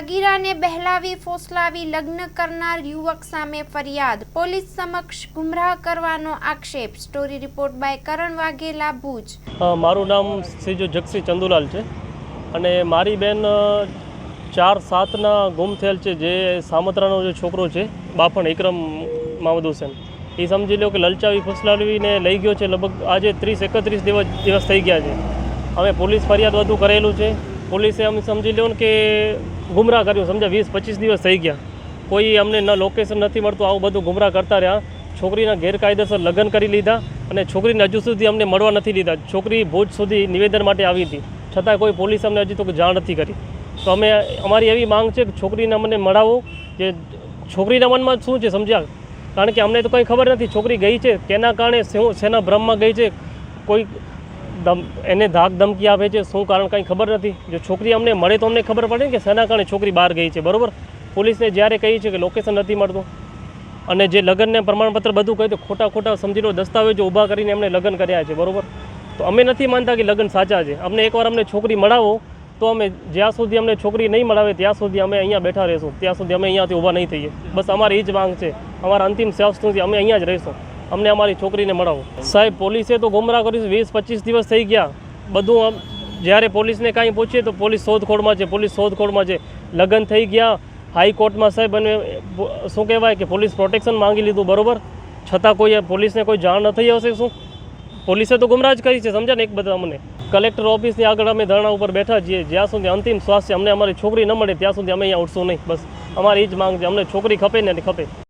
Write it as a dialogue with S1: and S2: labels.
S1: સગીરાને બહેલાવી, ફોસલાવી, લગ્ન કરનાર યુવક સામે ફરિયાદ. પોલીસ સમક્ષ ગુમરાહ કરવાનો આક્ષેપ. Story report by Karan Vaghela, Bhuj.
S2: મારું નામ શ્રીજુ જગસી ચંદુલાલ છે અને મારી બેન ચાર સાતના ગુમ થયેલ છે જે સામત્રાનો જે છોકરો છે બાફણ ઇકરમ મામદ હુસેન. એ સમજી લો કે લલચાવી, ફસલાવીને લઈ ગયો છે લગભગ આજે ત્રીસ, એકત્રીસ દિવસ દિવસ થઈ ગયા છે. અમે પોલીસ ફરિયાદ વધુ કરેલું છે. પોલીસે અમે સમજી લો કે ગુમરાહ કર્યું, સમજ્યા? વીસ, પચીસ દિવસ થઈ ગયા. કોઈ અમને ન લોકેશન નથી મળતું, આવું બધું ગુમરાહ કરતા રહ્યા. છોકરીના ગેરકાયદેસર લગ્ન કરી લીધા અને છોકરીને હજુ સુધી અમને મળવા નથી લીધા છોકરી ભુજ સુધી નિવેદન માટે આવી હતી. છતાં કોઈ પોલીસ અમને હજી તો જાણ નથી કરી. તો અમે અમારી એવી માંગ છે કે છોકરીને અમને મળાવો. જે છોકરીના મનમાં શું છે સમજ્યા? કારણ કે અમને તો કંઈ ખબર નથી. છોકરી ગઈ છે. તેના કારણે શું શેના ભ્રમમાં ગઈ છે? કોઈ દમ એને ધાક ધમકી આપે છે, શું કારણ કંઈ ખબર નથી. જો છોકરી અમને મળે તો અમને ખબર પડે કે શેના કારણે છોકરી બહાર ગઈ છે, બરોબર? પોલીસને જ્યારે કહી છે કે લોકેશન નથી મળતું અને જે લગ્નને પ્રમાણપત્ર બધું કહ્યું તો ખોટા ખોટા સમજી લો દસ્તાવેજો ઊભા કરીને એમણે લગ્ન કર્યા છે, બરોબર? તો અમે નથી માનતા કે લગ્ન સાચા છે. અમને એકવાર અમને છોકરી મળાવો તો અમે જ્યાં સુધી અમને છોકરી નહીં મળાવે ત્યાં સુધી અમે અહીંયા બેઠા રહીશું. ત્યાં સુધી અમે અહીંયાથી ઊભા નહીં થઈએ. બસ અમારી એ જ માંગ છે. અમારા અંતિમ શ્વાસ સુધી અમે અહીંયા જ રહીશું. અમને અમારી છોકરીને મળાવો. સાહેબ, પોલીસે તો ગુમરાહ કર્યું વીસ, પચીસ દિવસ થઈ ગયા. બધું આમ, જ્યારે પોલીસને કાંઈ પૂછીએ તો પોલીસ શોધખોળમાં છે, પોલીસ શોધખોળમાં છે. લગ્ન થઈ ગયા. હાઈકોર્ટમાં સાહેબ, અને શું કહેવાય કે પોલીસ પ્રોટેક્શન માંગી લીધું, બરોબર? છતાં કોઈ પોલીસને કોઈ જાણ ન થઈ હશે શું? પોલીસે તો ગુમરાહ જ કરી છે સમજાને એક બધા અમને? કલેક્ટર ઓફિસની આગળ અમે ધરણા ઉપર બેઠા છીએ. જ્યાં સુધી અંતિમ શ્વાસ છે, અમને અમારી છોકરી ન મળે, ત્યાં સુધી અમે અહીંયા ઉઠશું નહીં. બસ, અમારી એ જ માંગ છે. અમને છોકરી ખપે ને ખપે.